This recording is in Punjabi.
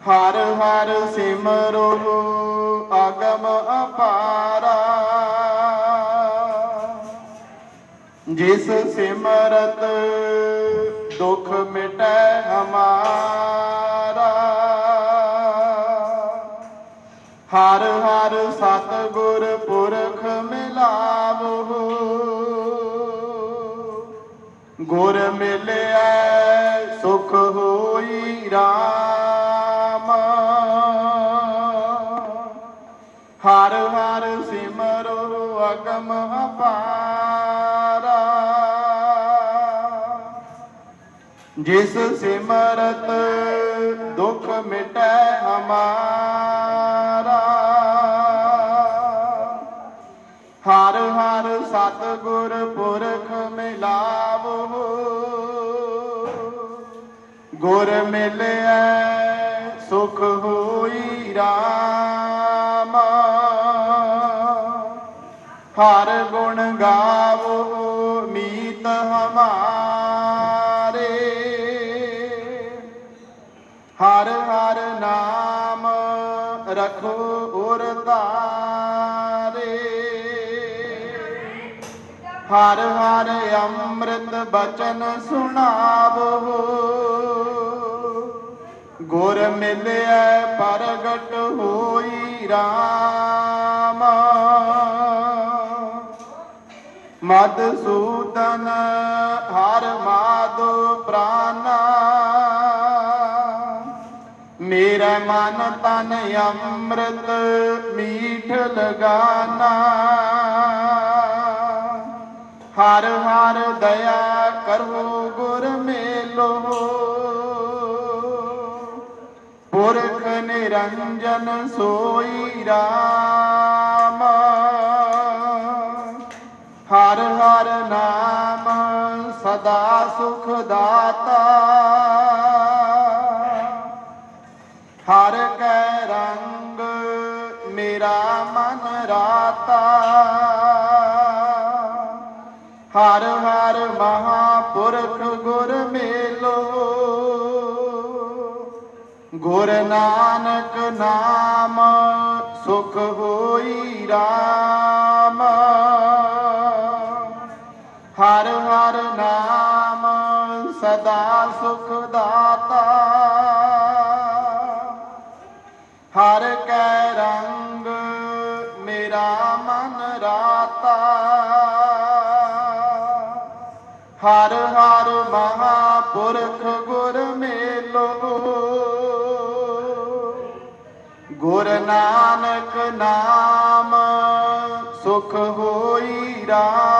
ਹਰ ਹਰ ਸਿਮਰੋ ਅਗਮ ਅਪਾਰਾ। ਜਿਸ ਸਿਮਰਤ ਦੁਖ ਮਿਟੈ ਹਮਾਰਾ। ਹਰ ਹਰ ਸਤਿਗੁਰ ਪੁਰਖ ਮਿਲਾਵੋ ਗੁਰ ਮਿਲਿਆ ਸੁਖ ਹੋਈ ਰਾਮ। ਸਿਮਰੋ ਅਪਾਰਾ। ਜਿਸ ਸਿਮਰਤ ਦੁਖ ਮਿਟੈ ਹਮਾਰਾ। ਹਰ ਹਰ ਸਤਿਗੁਰ ਪੁਰਖ ਮਿਲਾਵੋ। ਗੁਰ ਮਿਲਿਆ ਸੁਖ ਹੋਈ ਰਾਮ। ਹਰ ਗੁਣ ਗਾਵੋ, ਮੀਤ ਹਮਾਰੇ। ਹਰ ਹਰ ਨਾਮ ਰਖੋ ਉਰ ਧਾਰੇ ਹਰ ਹਰ ਅੰਮ੍ਰਿਤ ਬਚਨ ਸੁਣਾਵੋ। ਗੁਰ ਮਿਲਿਆ ਪ੍ਰਗਟ ਹੋਈ ਰਾਮ। ਮਦਸੂਦਨ ਹਰ ਮਾਧੋ ਪ੍ਰਾਨਾ। ਮੇਰਾ ਮਨ ਤਨ ਅੰਮ੍ਰਿਤ ਮੀਠ ਲਗਾਨਾ। ਹਰ ਹਰ ਦਇਆ ਕਰੋ ਗੁਰ ਮੇਲੋ। ਪੁਰਖ ਨਿਰੰਜਨ ਸੋਈ ਰਾਮ। ਸਦਾ ਸੁਖ ਦਾਤਾ। ਹਰ ਕੈ ਰੰਗ ਮੇਰਾ ਮਨ ਰਾਤਾ। ਹਰ ਹਰ ਮਹਾਪੁਰਖ ਗੁਰ ਮੇਲੋ। ਗੁਰ ਨਾਨਕ ਨਾਮ ਸੁਖ ਹੋਈ ਰਾਮ ਸੁਖ ਦਾਤਾ ਹਰ ਕੈ ਰੰਗ ਮੇਰਾ ਮਨ ਰਾਤਾ। ਹਰ ਹਰ ਮਹਾਪੁਰਖ ਗੁਰ ਮੇਲੋ। ਗੁਰ ਨਾਨਕ ਨਾਮ ਸੁਖ ਹੋਈ ਰਾ